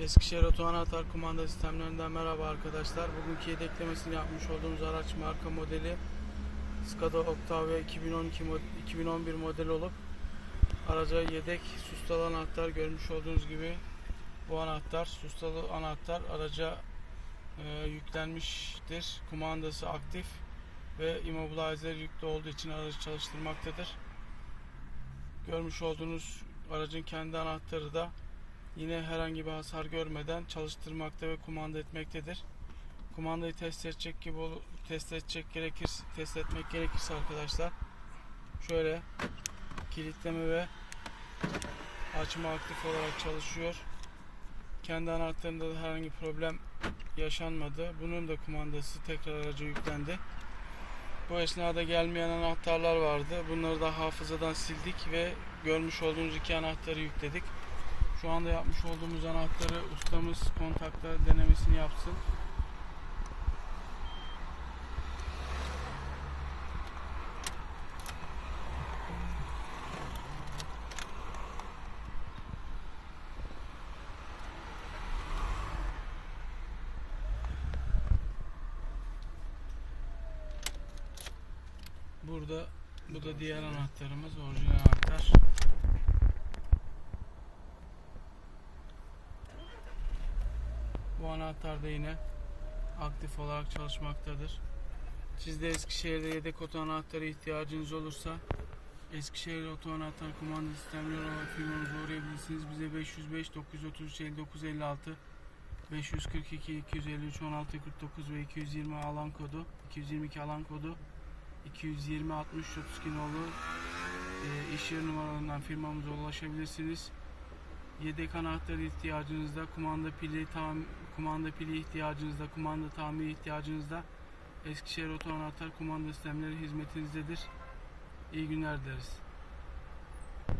Eskişehir Oto Anahtar Kumanda Sistemlerinden merhaba arkadaşlar. Bugünkü yedeklemesini yapmış olduğumuz araç marka modeli Skoda Octavia 2012 mod- 2011 model olup araca yedek sustalı anahtar görmüş olduğunuz gibi bu anahtar sustalı anahtar araca e, yüklenmiştir. Kumandası aktif ve immobilizer yüklü olduğu için aracı çalıştırmaktadır. Görmüş olduğunuz aracın kendi anahtarı da yine herhangi bir hasar görmeden çalıştırmakta ve kumanda etmektedir. Kumandayı test edecek gibi ol- test edecek gerekir test etmek gerekirse arkadaşlar şöyle kilitleme ve açma aktif olarak çalışıyor. Kendi anahtarında da herhangi problem yaşanmadı. Bunun da kumandası tekrar araca yüklendi. Bu esnada gelmeyen anahtarlar vardı. Bunları da hafızadan sildik ve görmüş olduğunuz iki anahtarı yükledik. Şu anda yapmış olduğumuz anahtarı ustamız kontakta denemesini yapsın. Burada bu da diğer anahtarımız orijinal anahtar. Bu anahtar da yine aktif olarak çalışmaktadır. Siz de Eskişehir'de yedek oto anahtarı ihtiyacınız olursa Eskişehir Oto Anahtar Kumanda Sistemleri olarak firmamıza uğrayabilirsiniz. Bize 505 933 59 56 542 253 16 49 ve 220 alan kodu 222 alan kodu 220 60 32 nolu e, iş yeri numaralarından firmamıza ulaşabilirsiniz. Yedek anahtar ihtiyacınızda, kumanda pili tam kumanda pili ihtiyacınızda, kumanda tamiri ihtiyacınızda Eskişehir Oto Anahtar Kumanda Sistemleri hizmetinizdedir. İyi günler dileriz.